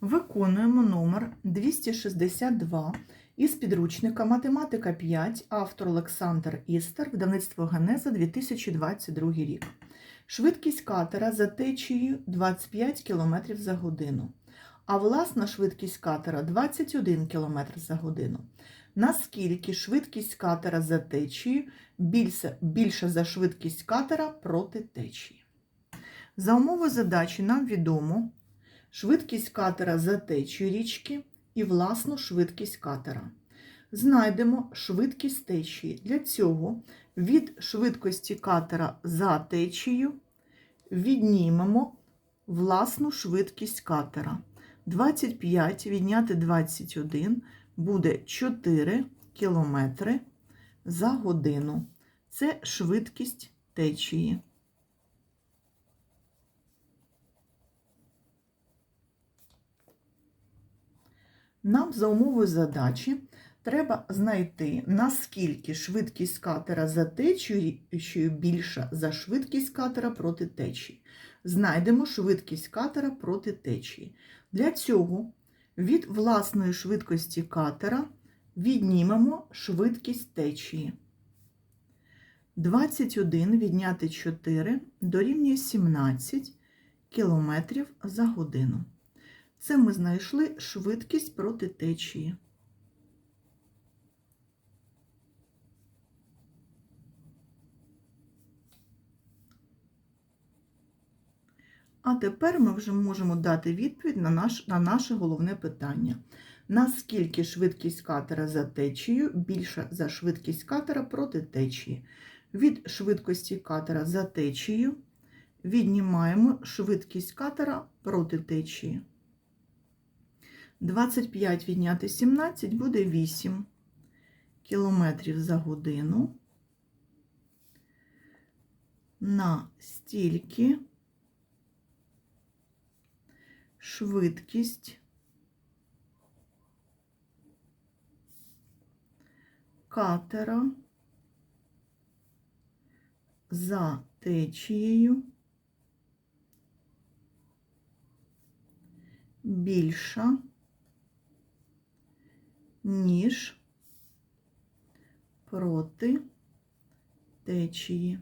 Виконуємо номер 262 із підручника Математика 5, автор Олександр Істер, видавництво Генеза 2022 рік. Швидкість катера за течією 25 км за годину, а власна швидкість катера 21 км за годину. Наскільки швидкість катера за течією більша, більша за швидкість катера проти течії? За умови задачі нам відомо швидкість катера за течією річки і власну швидкість катера. Знайдемо швидкість течії. Для цього від швидкості катера за течією віднімемо власну швидкість катера. 25 відняти 21 буде 4 км за годину. Це швидкість течії. Нам за умовою задачі треба знайти, наскільки швидкість катера за течією більша за швидкість катера проти течії. Знайдемо швидкість катера проти течії. Для цього від власної швидкості катера віднімемо швидкість течії. 21 відняти 4 дорівнює 17 км за годину. Це ми знайшли швидкість проти течії. А тепер ми вже можемо дати відповідь на, наш, на наше головне питання. Наскільки швидкість катера за течією більша за швидкість катера проти течії? Від швидкості катера за течією віднімаємо швидкість катера проти течії. 25 відняти 17 буде 8 кілометрів за годину. На стільки швидкість катера за течією більша ніж проти течії.